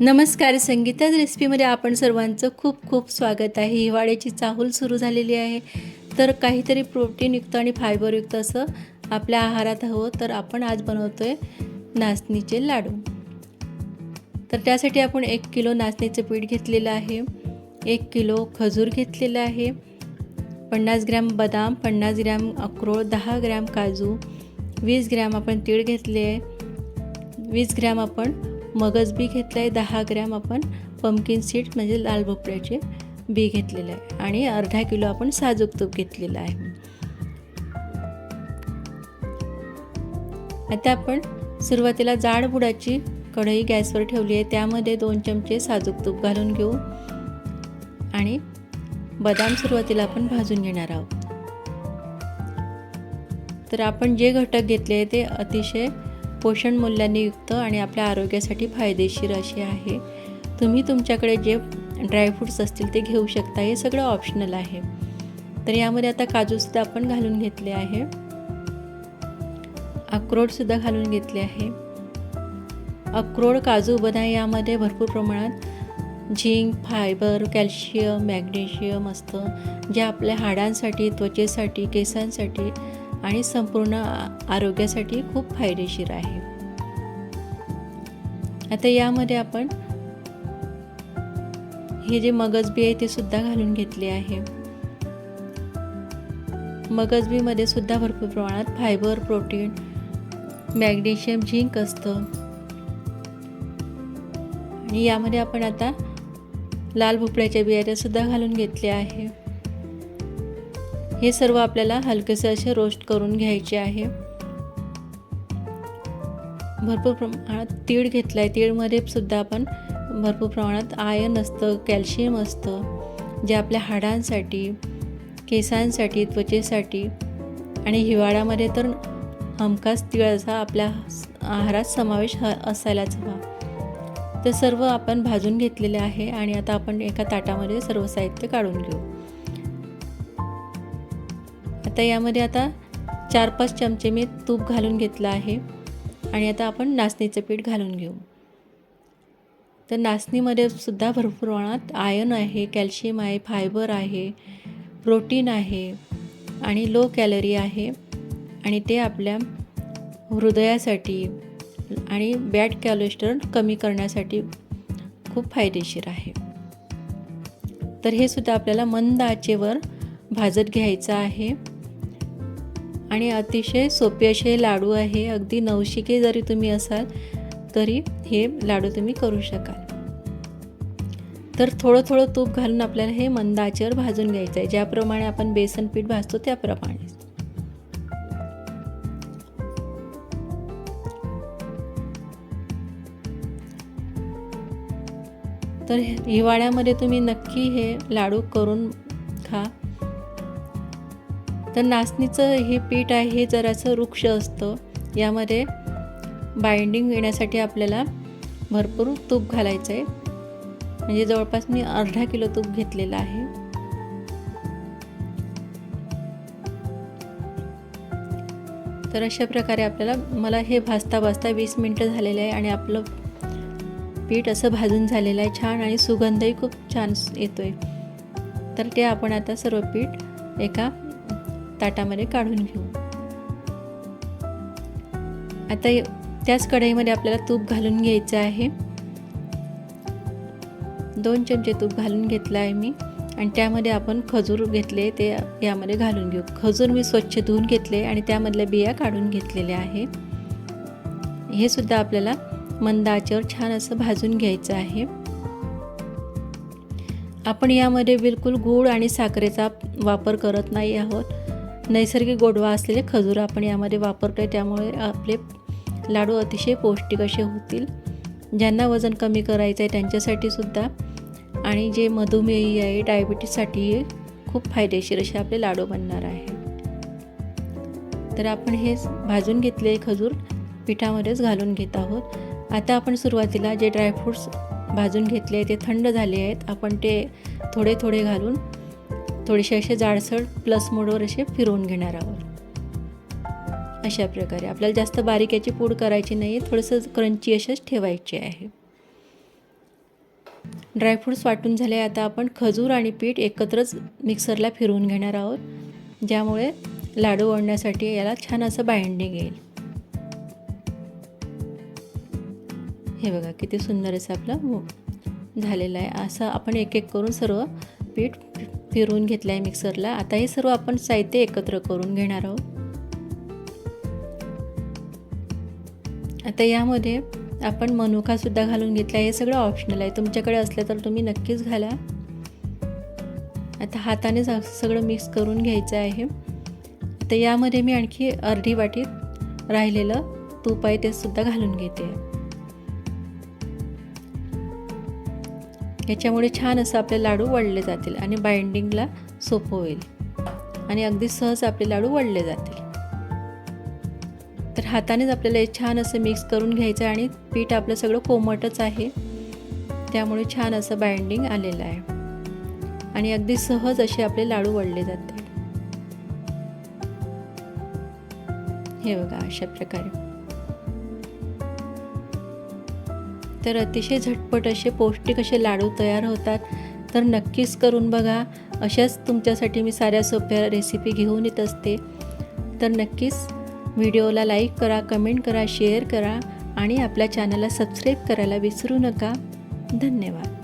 नमस्कार संगीताच रेसिपीमध्ये आपण सर्वांचं खूप खूप स्वागत आहे. हिवाळ्याची चाहूल सुरू झालेली आहे. तर काहीतरी प्रोटीनयुक्त आणि फायबरयुक्त असं आपल्या आहारात हवं तर आपण आज बनवतो आहे नाचणीचे लाडू. तर त्यासाठी आपण एक किलो नाचणीचं पीठ घेतलेलं आहे. एक किलो खजूर घेतलेलं आहे. पन्नास ग्रॅम बदाम पन्नास ग्रॅम अक्रोड दहा ग्रॅम काजू वीस ग्रॅम आपण तीळ घेतले आहे. वीस ग्रॅम आपण मगज बी घेतलं आहे दहा ग्रॅम आपण पम्पकिन सीड्स म्हणजे लाल भोपळ्याचे बी घेतलेलं आहे. आणि अर्धा किलो आपण साजूक तूप घेतलेलं आहे. आता आपण सुरुवातीला जाड बुडाची कढई गॅसवर ठेवली आहे. त्यामध्ये दोन चमचे साजूक तूप घालून घेऊ. आणि बदाम सुरुवातीला आपण भाजून घेणार आहोत. तर आपण जे घटक घेतले आहे ते अतिशय पोषण मूल्याने युक्त आणि आपल्या आरोग्यासाठी फायदेशीर असे आहे. तुम्ही तुमच्याकडे जे ड्रायफ्रूट्स असतील ते घेऊ शकता हे सगळं ऑप्शनल आहे. तर यामध्ये आता काजूसुद्धा आपण घालून घेतले आहे. अक्रोडसुद्धा घालून घेतले आहे. अक्रोड काजू बदाम यामध्ये भरपूर प्रमाणात झिंक फायबर कॅल्शियम मॅग्नेशियम असतं जे आपल्या हाडांसाठी त्वचेसाठी केसांसाठी आणि संपूर्ण आरोग्यासाठी खूप फायदेशीर आहे. आता यामध्ये आपण हे जे मगजबी आहे ते सुद्धा घालून घेतले आहे. मगजबीमध्ये सुद्धा भरपूर प्रमाणात फायबर प्रोटीन मॅग्नेशियम झिंक असतं. आणि यामध्ये आपण आता लाल भोपळ्याच्या बिया सुद्धा घालून घेतले आहे. हे सर्व आपल्याला हलकेसे असे रोस्ट करून घ्यायचे आहे. भरपूर प्रमाणात तीळ घेतला आहे तीळमध्ये सुद्धा आपण भरपूर प्रमाणात आयन असतं कॅल्शियम असतं. जे आपल्या हाडांसाठी केसांसाठी त्वचेसाठी आणि हिवाळ्यामध्ये तर हमखास तिळाचा आपल्या आहारात समावेश ह असायलाच हवा. ते सर्व आपण भाजून घेतलेले आहे आणि आता आपण एका ताटामध्ये सर्व साहित्य काढून घेऊ. आता यामध्ये आता चार पाच चमचे मी तूप घालून घेतलं आहे. आणि आता आपण नाचणीचं पीठ घालून घेऊ. तर नाचणीमध्ये सुद्धा भरपूर प्रमाणात आयन आहे कॅल्शियम आहे फायबर आहे प्रोटीन आहे आणि लो कॅलरी आहे. आणि ते आपल्या हृदयासाठी आणि बॅड कॅलेस्ट्रॉल कमी करण्यासाठी खूप फायदेशीर आहे. तर हे सुद्धा आपल्याला मंद आचेवर भाजत घ्यायचं आहे. आणि अतिशय सोपे असे लाडू आहे. अगदी नवशिके जरी तुम्ही असाल तरी हे लाडू तुम्ही करू शकाल. तर थोडं थोडं तूप घालून आपल्याला हे मंदाचेवर भाजून घ्यायचं आहे. ज्याप्रमाणे आपण बेसन पीठ भाजतो त्याप्रमाणे. तर हिवाळ्यामध्ये तुम्ही नक्की हे लाडू करून खा. तर नाचणीचं हे पीठ आहे हे जरासं वृक्ष असतं. यामध्ये बाइंडिंग येण्यासाठी आपल्याला भरपूर तूप घालायचं आहे म्हणजे जवळपास मी अर्धा किलो तूप घेतलेलं आहे. तर अशा प्रकारे आपल्याला मला हे भाजता भाजता वीस मिनटं झालेले आहे आणि आपलं पीठ असं भाजून झालेलं आहे छान आणि सुगंधही खूप छान येतो आहे तर ते आपण आता सर्व पीठ एका ताटामध्ये काढून घेऊ. आता त्याच कढईमध्ये आपल्याला तूप घालून घ्यायचं आहे. दोन चमचे तूप घालून घेतलं आहे मी. आणि त्यामध्ये आपण खजूर घेतले ते यामध्ये घालून घेऊ. खजूर मी स्वच्छ धुवून घेतले आणि त्यामधल्या बिया काढून घेतलेल्या आहे. हे सुद्धा आपल्याला मंद आचेवर छान असं भाजून घ्यायचं आहे. आपण यामध्ये बिलकुल गूळ आणि साखरेचा वापर करत नाही आहोत. नैसर्गिक गोडवा असलेले खजूर आपण यामध्ये वापरतो आहे त्यामुळे आपले लाडू अतिशय पौष्टिक असे होतील. ज्यांना वजन कमी करायचं आहे त्यांच्यासाठी सुद्धा. आणि जे मधुमेही आहे डायबिटीजसाठी खूप फायदेशीर असे आपले लाडू बनणार आहे. तर आपण हे भाजून घेतले खजूर पिठामध्येच घालून घेत आहोत. आता आपण सुरुवातीला जे ड्रायफ्रूट्स भाजून घेतले ते थंड झाले आहेत. आपण ते थोडे थोडे घालून थोडेसे असे जाडसर प्लस मोडवर असे फिरवून घेणार आहोत. अशा प्रकारे. आपल्याला जास्त बारीक याची पूड करायची नाही आहे थोडंसं क्रंची असेच ठेवायचे आहे. ड्रायफ्रूट्स वाटून झाले आता आपण खजूर आणि पीठ एकत्रच मिक्सरला फिरवून घेणार आहोत. ज्यामुळे लाडू ओढण्यासाठी याला छान असं बाइंडिंग येईल. हे बघा किती सुंदर असं आपलं झालेलं आहे. असं आपण एक एक करून सर्व पीठ फिरवून घेतलं आहे मिक्सरला. आता हे सर्व आपण साहित्य एकत्र करून घेणार आहोत. आता यामध्ये आपण मनुकासुद्धा घालून घेतला हे सगळं ऑप्शनल आहे. तुमच्याकडे असलं तर तुम्ही नक्कीच घाला. आता हातानेच सगळं मिक्स करून घ्यायचं आहे. आता यामध्ये मी आणखी अर्धी वाटीत राहिलेलं तूप आहे ते सुद्धा घालून घेते. याच्यामुळे छान असं आपले लाडू वळले जातील आणि बाइंडिंगला सोपं होईल. आणि अगदी सहज आपले लाडू वळले जातील. तर हातानेच आपल्याला हे छान असं मिक्स करून घ्यायचं आणि पीठ आपलं सगळं कोमटच आहे. त्यामुळे छान असं बाइंडिंग आलेलं आहे. आणि अगदी सहज असे आपले लाडू वळले जातील. हे बघा अशा प्रकारे. तर अतिशय झटपट असे पौष्टिक असे लाडू तयार होतात. तर नक्कीच करून बघा. अशाच तुमच्यासाठी मी साऱ्या सोप्या रेसिपी घेऊन येत असते. तर नक्कीच व्हिडिओला लाईक करा कमेंट करा शेअर करा आणि आपल्या चॅनलला सबस्क्राईब करायला विसरू नका. धन्यवाद.